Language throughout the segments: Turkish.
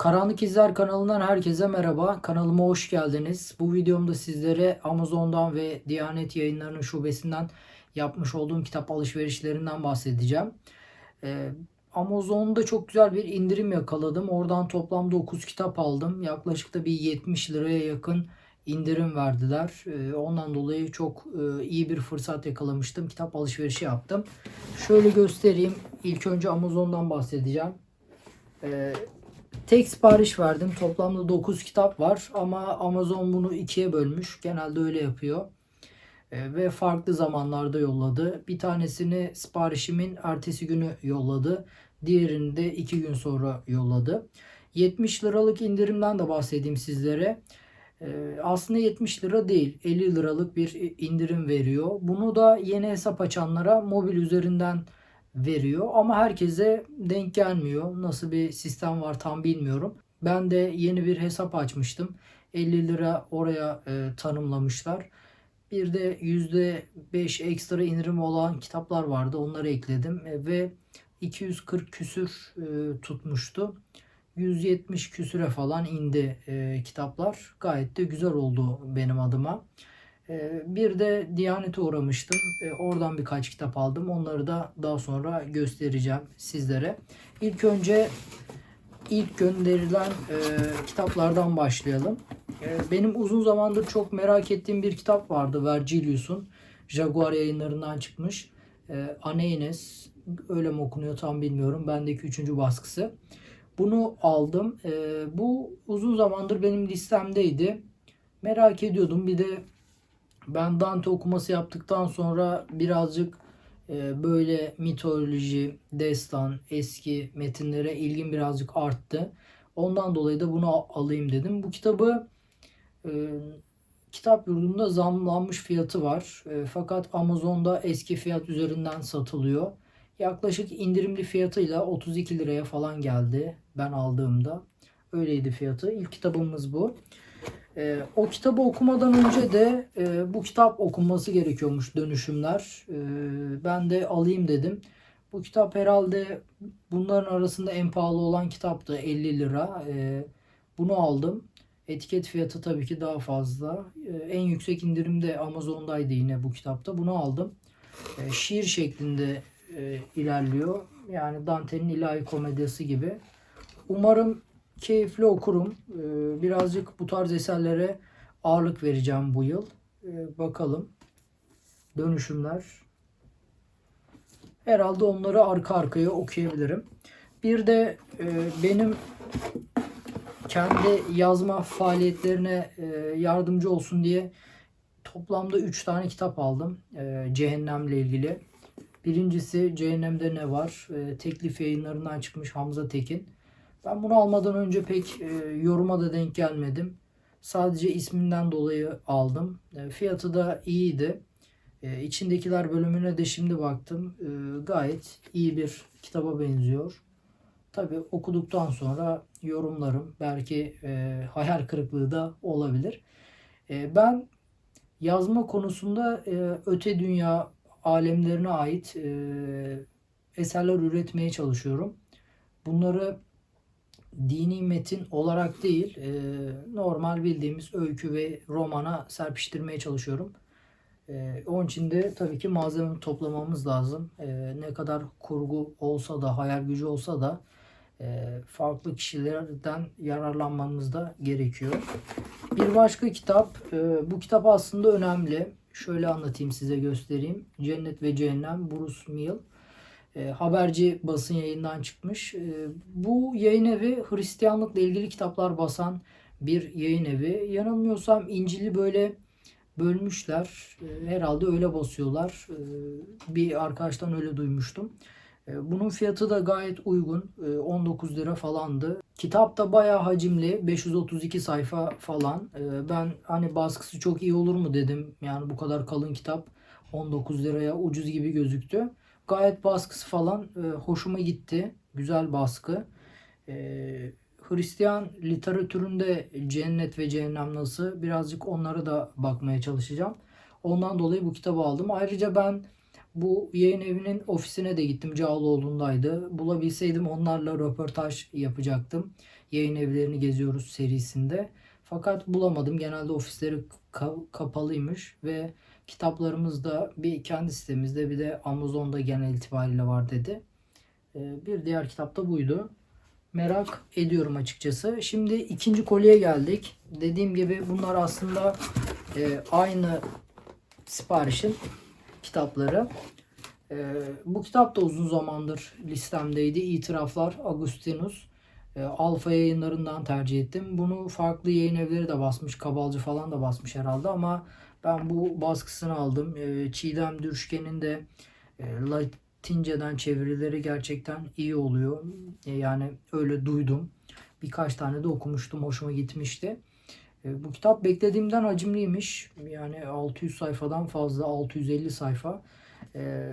Karanlık İzler kanalından herkese merhaba. Kanalıma hoş geldiniz. Bu videomda sizlere Amazon'dan ve Diyanet Yayınları'nın şubesinden yapmış olduğum kitap alışverişlerinden bahsedeceğim. Ee, Amazon'da çok güzel bir indirim yakaladım. Oradan toplamda 9 kitap aldım. Yaklaşık da bir 70 liraya yakın indirim verdiler. Ee, ondan dolayı çok e, iyi bir fırsat yakalamıştım. Kitap alışverişi yaptım. Şöyle göstereyim. İlk önce Amazon'dan bahsedeceğim. Ee, tek sipariş verdim. Toplamda 9 kitap var ama Amazon bunu ikiye bölmüş. Genelde öyle yapıyor. Ee, ve farklı zamanlarda yolladı. Bir tanesini siparişimin ertesi günü yolladı. Diğerini de 2 gün sonra yolladı. 70 liralık indirimden de bahsedeyim sizlere. Ee, aslında 70 lira değil 50 liralık bir indirim veriyor. Bunu da yeni hesap açanlara mobil üzerinden veriyor ama herkese denk gelmiyor. Nasıl bir sistem var tam bilmiyorum. Ben de yeni bir hesap açmıştım. 50 lira oraya e, tanımlamışlar. Bir de %5 ekstra indirim olan kitaplar vardı. Onları ekledim E, ve 240 küsür e, tutmuştu. 170 küsüre falan indi e, kitaplar. Gayet de güzel oldu benim adıma. E, bir de Diyanet'e uğramıştım. E, oradan birkaç kitap aldım. Onları da daha sonra göstereceğim sizlere. İlk önce ilk gönderilen e, kitaplardan başlayalım. E, benim uzun zamandır çok merak ettiğim bir kitap vardı. Vergilius'un Jaguar yayınlarından çıkmış. E, öyle mi okunuyor tam bilmiyorum. Bendeki üçüncü baskısı. Bunu aldım. Bu uzun zamandır benim listemdeydi. Merak ediyordum. Bir de ben Dante okuması yaptıktan sonra birazcık e, böyle mitoloji, destan, eski metinlere ilgim birazcık arttı. Ondan dolayı da bunu al- alayım dedim. Bu kitabı e, kitap yurdunda zamlanmış fiyatı var. E, fakat Amazon'da eski fiyat üzerinden satılıyor. Yaklaşık indirimli fiyatıyla 32 liraya falan geldi ben aldığımda. Öyleydi fiyatı. İlk kitabımız bu. Ee, o kitabı okumadan önce de e, bu kitap okunması gerekiyormuş dönüşümler. Ee, ben de alayım dedim. Bu kitap herhalde bunların arasında en pahalı olan kitaptı 50 lira. Ee, bunu aldım. Etiket fiyatı tabii ki daha fazla. Ee, en yüksek indirimde Amazon'daydı yine bu kitapta. Bunu aldım. Ee, şiir şeklinde e, ilerliyor. Yani Dante'nin ilahi komedyası gibi. Umarım keyifli okurum. Ee, birazcık bu tarz eserlere ağırlık vereceğim bu yıl. Ee, bakalım. Dönüşümler. Herhalde onları arka arkaya okuyabilirim. Bir de e, benim kendi yazma faaliyetlerine e, yardımcı olsun diye toplamda 3 tane kitap aldım. E, cehennemle ilgili. Birincisi Cehennemde Ne Var? Teklif yayınlarından çıkmış Hamza Tekin. Ben bunu almadan önce pek e, yoruma da denk gelmedim. Sadece isminden dolayı aldım. E, fiyatı da iyiydi. E, içindekiler bölümüne de şimdi baktım. E, gayet iyi bir kitaba benziyor. Tabi okuduktan sonra yorumlarım. Belki e, hayal kırıklığı da olabilir. E, ben yazma konusunda e, öte dünya alemlerine ait e, eserler üretmeye çalışıyorum. Bunları dini metin olarak değil, e, normal bildiğimiz öykü ve romana serpiştirmeye çalışıyorum. E, onun için de tabii ki malzeme toplamamız lazım. E, ne kadar kurgu olsa da, hayal gücü olsa da e, farklı kişilerden yararlanmamız da gerekiyor. Bir başka kitap, e, bu kitap aslında önemli. Şöyle anlatayım size göstereyim. Cennet ve Cehennem, Bruce Mill. E, haberci basın yayından çıkmış. E, bu yayın evi Hristiyanlıkla ilgili kitaplar basan bir yayın evi. Yanılmıyorsam İncil'i böyle bölmüşler. E, herhalde öyle basıyorlar. E, bir arkadaştan öyle duymuştum. E, bunun fiyatı da gayet uygun. E, 19 lira falandı. Kitap da bayağı hacimli. 532 sayfa falan. E, ben hani baskısı çok iyi olur mu dedim. Yani bu kadar kalın kitap 19 liraya ucuz gibi gözüktü. Gayet baskısı falan e, hoşuma gitti. Güzel baskı. E, Hristiyan literatüründe cennet ve cehennem nasıl birazcık onlara da bakmaya çalışacağım. Ondan dolayı bu kitabı aldım. Ayrıca ben Bu yayın evinin ofisine de gittim. Cağaloğlu'ndaydı. Bulabilseydim onlarla röportaj yapacaktım. Yayın evlerini geziyoruz serisinde. Fakat bulamadım. Genelde ofisleri ka- kapalıymış ve kitaplarımız da bir kendi sitemizde bir de Amazon'da genel itibariyle var dedi. Ee, Bir diğer kitap da buydu. Merak ediyorum açıkçası. Şimdi ikinci kolyeye geldik. Dediğim gibi bunlar aslında e, aynı siparişin kitapları. Ee, bu kitap da uzun zamandır listemdeydi. İtiraflar Agustinus. Ee, Alfa yayınlarından tercih ettim. Bunu farklı yayın evleri de basmış. Kabalcı falan da basmış herhalde ama ben bu baskısını aldım. Ee, Çiğdem Dürşken'in de e, Latinceden çevirileri gerçekten iyi oluyor. E, yani öyle duydum. Birkaç tane de okumuştum. Hoşuma gitmişti. E, bu kitap beklediğimden hacimliymiş. Yani 600 sayfadan fazla. 650 sayfa. E,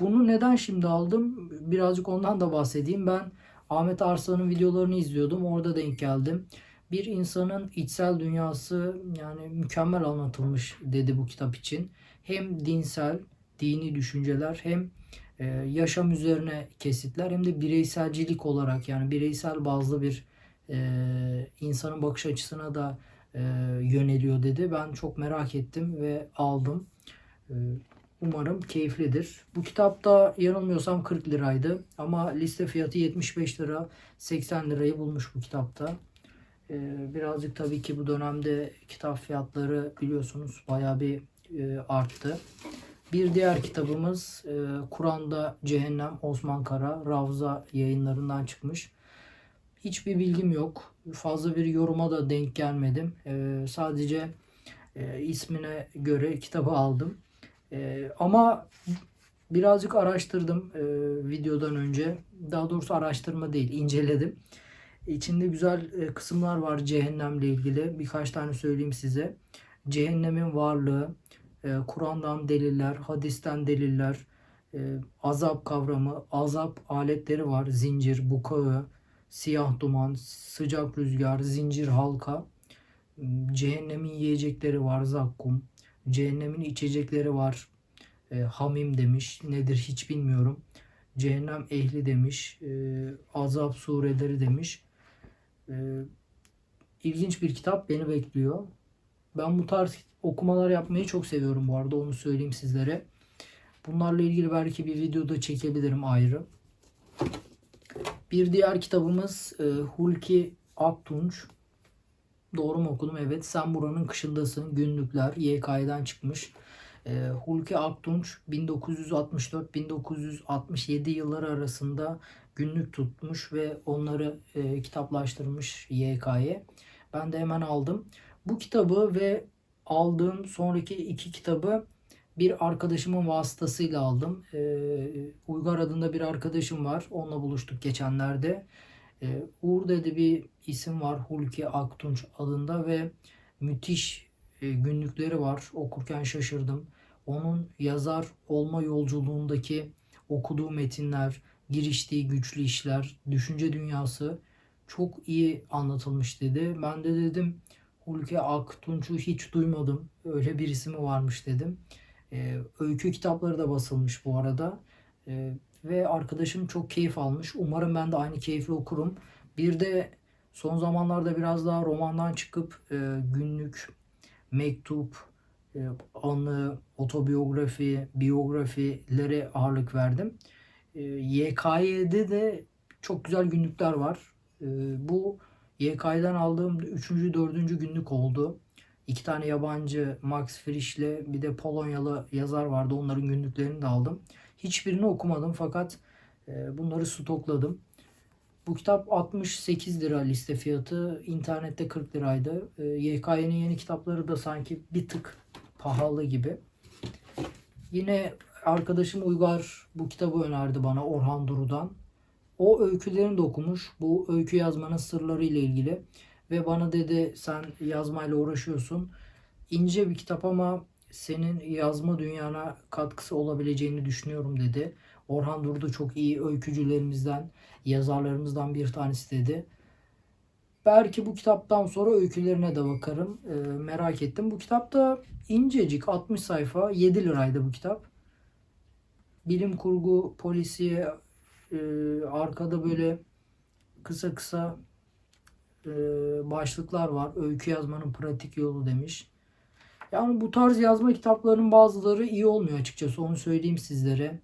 bunu neden şimdi aldım? Birazcık ondan da bahsedeyim. Ben Ahmet Arslan'ın videolarını izliyordum. Orada denk geldim. Bir insanın içsel dünyası yani mükemmel anlatılmış dedi bu kitap için. Hem dinsel, dini düşünceler hem e, yaşam üzerine kesitler hem de bireyselcilik olarak yani bireysel bazlı bir e, insanın bakış açısına da e, yöneliyor dedi. Ben çok merak ettim ve aldım. E, Umarım keyiflidir. Bu kitap da yanılmıyorsam 40 liraydı. Ama liste fiyatı 75 lira 80 lirayı bulmuş bu kitapta. Ee, birazcık tabii ki bu dönemde kitap fiyatları biliyorsunuz bayağı bir e, arttı. Bir diğer kitabımız e, Kur'an'da Cehennem Osman Kara Ravza yayınlarından çıkmış. Hiçbir bilgim yok. Fazla bir yoruma da denk gelmedim. E, sadece e, ismine göre kitabı aldım. Ee, ama birazcık araştırdım videodan önce. Daha doğrusu araştırma değil, inceledim. İçinde güzel e, kısımlar var cehennemle ilgili. Birkaç tane söyleyeyim size. Cehennemin varlığı, e, Kur'an'dan deliller, hadisten deliller, e, azap kavramı, azap aletleri var. Zincir, bukağı, siyah duman, sıcak rüzgar, zincir halka. Cehennemin yiyecekleri var, zakkum. Cehennemin içecekleri var. E, hamim demiş. Nedir hiç bilmiyorum. Cehennem ehli demiş. E, azap sureleri demiş. E, ilginç bir kitap beni bekliyor. Ben bu tarz okumalar yapmayı çok seviyorum bu arada. Onu söyleyeyim sizlere. Bunlarla ilgili belki bir videoda çekebilirim ayrı. Bir diğer kitabımız e, Hulki Aktunç. Doğru mu okudum? Evet. Sen buranın kışındasın. Günlükler. YK'den çıkmış. E, Hulki Aktunç 1964-1967 yılları arasında günlük tutmuş ve onları e, kitaplaştırmış YK'ye. Ben de hemen aldım. Bu kitabı ve aldığım sonraki iki kitabı bir arkadaşımın vasıtasıyla aldım. E, Uygar adında bir arkadaşım var. Onunla buluştuk geçenlerde. E, Uğur dedi bir isim var Hulki Aktunç adında ve müthiş e, günlükleri var. Okurken şaşırdım. Onun yazar olma yolculuğundaki okuduğu metinler, giriştiği güçlü işler, düşünce dünyası çok iyi anlatılmış dedi. Ben de dedim Hulki Aktunç'u hiç duymadım. Öyle bir ismi varmış dedim. Ee, öykü kitapları da basılmış bu arada. Ee, ve arkadaşım çok keyif almış. Umarım ben de aynı keyifle okurum. Bir de son zamanlarda biraz daha romandan çıkıp e, günlük, mektup, e, anı, otobiyografi, biyografilere ağırlık verdim. E, YKY'de de çok güzel günlükler var. E, bu YK'den aldığım 3. 4. günlük oldu. İki tane yabancı Max Frisch'le bir de Polonyalı yazar vardı. Onların günlüklerini de aldım. Hiçbirini okumadım fakat bunları stokladım. Bu kitap 68 lira liste fiyatı. İnternette 40 liraydı. YK'nin yeni kitapları da sanki bir tık pahalı gibi. Yine arkadaşım Uygar bu kitabı önerdi bana Orhan Duru'dan. O öykülerini de okumuş. Bu öykü yazmanın sırları ile ilgili. Ve bana dedi sen yazmayla uğraşıyorsun. İnce bir kitap ama senin yazma dünyana katkısı olabileceğini düşünüyorum dedi. Orhan Duru da çok iyi öykücülerimizden, yazarlarımızdan bir tanesi dedi. Belki bu kitaptan sonra öykülerine de bakarım. E, merak ettim. Bu kitap da incecik 60 sayfa. 7 liraydı bu kitap. Bilim kurgu, polisiye, e, arkada böyle kısa kısa e, başlıklar var. Öykü yazmanın pratik yolu demiş. Yani bu tarz yazma kitaplarının bazıları iyi olmuyor açıkçası. Onu söyleyeyim sizlere.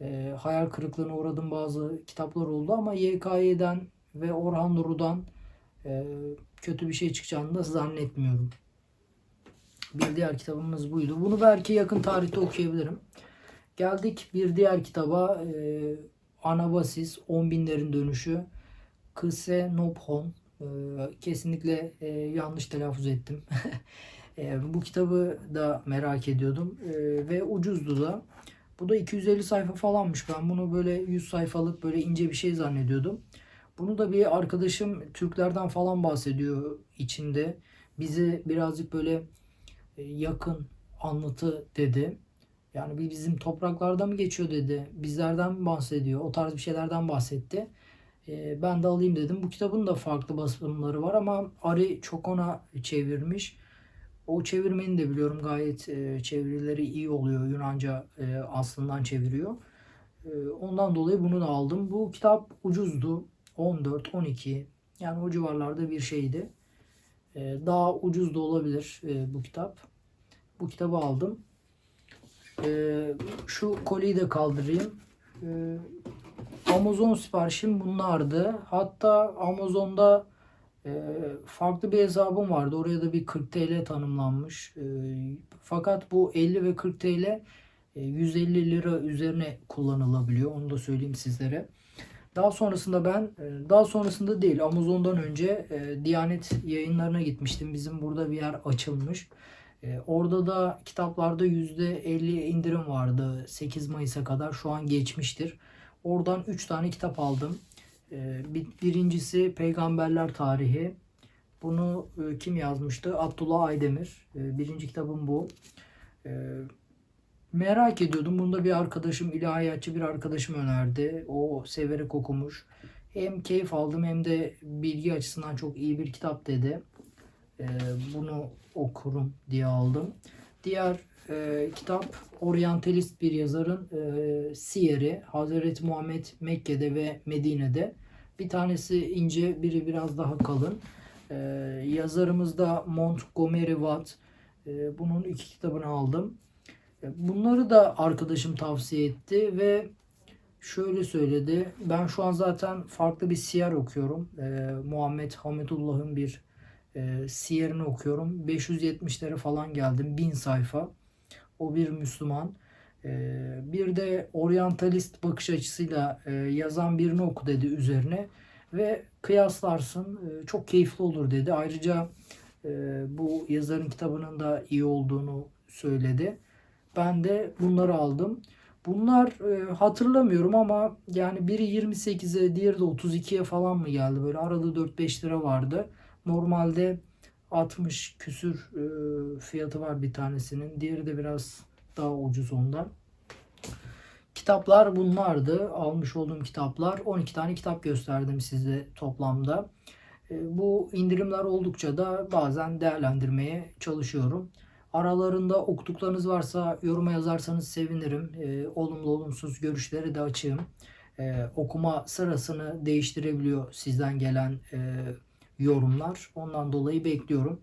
E, hayal kırıklığına uğradığım bazı kitaplar oldu ama YKY'den ve Orhan Duru'dan e, kötü bir şey çıkacağını da zannetmiyorum. Bir diğer kitabımız buydu. Bunu belki yakın tarihte okuyabilirim. Geldik bir diğer kitaba. E, Anabasis, 10 binlerin dönüşü. Kıse Nophon. E, kesinlikle e, yanlış telaffuz ettim. e, bu kitabı da merak ediyordum. E, ve ucuzdu da. Bu da 250 sayfa falanmış. Ben bunu böyle 100 sayfalık böyle ince bir şey zannediyordum. Bunu da bir arkadaşım Türklerden falan bahsediyor içinde. Bize birazcık böyle e, yakın anlatı dedi. Yani bizim topraklarda mı geçiyor dedi. Bizlerden bahsediyor? O tarz bir şeylerden bahsetti. E, ben de alayım dedim. Bu kitabın da farklı basımları var ama Ari Çokon'a çevirmiş. O çevirmeni de biliyorum gayet e, çevirileri iyi oluyor. Yunanca e, aslından çeviriyor. E, ondan dolayı bunu da aldım. Bu kitap ucuzdu. 14, 12 yani o civarlarda bir şeydi. E, daha ucuz da olabilir e, bu kitap. Bu kitabı aldım. E, şu koliyi de kaldırayım. E, Amazon siparişim bunlardı. Hatta Amazon'da e, farklı bir hesabım vardı. Oraya da bir 40 TL tanımlanmış. E, fakat bu 50 ve 40 TL e, 150 lira üzerine kullanılabiliyor. Onu da söyleyeyim sizlere. Daha sonrasında ben, e, daha sonrasında değil Amazon'dan önce e, Diyanet yayınlarına gitmiştim. Bizim burada bir yer açılmış. E, Orada da kitaplarda %50 indirim vardı 8 Mayıs'a kadar. Şu an geçmiştir. Oradan 3 tane kitap aldım. E, bir- Birincisi Peygamberler Tarihi. Bunu e, kim yazmıştı? Abdullah Aydemir. E, Birinci kitabım bu. Merak ediyordum. Bunu da bir arkadaşım, ilahiyatçı bir arkadaşım önerdi. O severek okumuş. Hem keyif aldım hem de bilgi açısından çok iyi bir kitap dedi. Ee, bunu okurum diye aldım. Diğer e, kitap oryantalist bir yazarın e, Siyeri. Hazreti Muhammed Mekke'de ve Medine'de. Bir tanesi ince, biri biraz daha kalın. Ee, yazarımız da Montgomery Watt. Ee, bunun iki kitabını aldım. Bunları da arkadaşım tavsiye etti ve şöyle söyledi. Ben şu an zaten farklı bir siyer okuyorum. Ee, Muhammed Hamidullah'ın bir e, siyerini okuyorum. 570'lere falan geldim. 1000 sayfa. O bir Müslüman. Ee, bir de oryantalist bakış açısıyla e, yazan birini oku dedi üzerine. Ve kıyaslarsın. E, çok keyifli olur dedi. Ayrıca e, bu yazarın kitabının da iyi olduğunu söyledi. Ben de bunları aldım. Bunlar e, hatırlamıyorum ama yani biri 28'e diğeri de 32'ye falan mı geldi? Böyle arada 4-5 lira vardı. Normalde 60 küsür e, fiyatı var bir tanesinin. Diğeri de biraz daha ucuz ondan. Kitaplar bunlardı. Almış olduğum kitaplar. 12 tane kitap gösterdim size toplamda. E, bu indirimler oldukça da bazen değerlendirmeye çalışıyorum. Aralarında okuduklarınız varsa yoruma yazarsanız sevinirim. E, olumlu olumsuz görüşleri de açığım. Okuma sırasını değiştirebiliyor sizden gelen yorumlar. Ondan dolayı bekliyorum.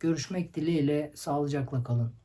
Görüşmek dileğiyle sağlıcakla kalın.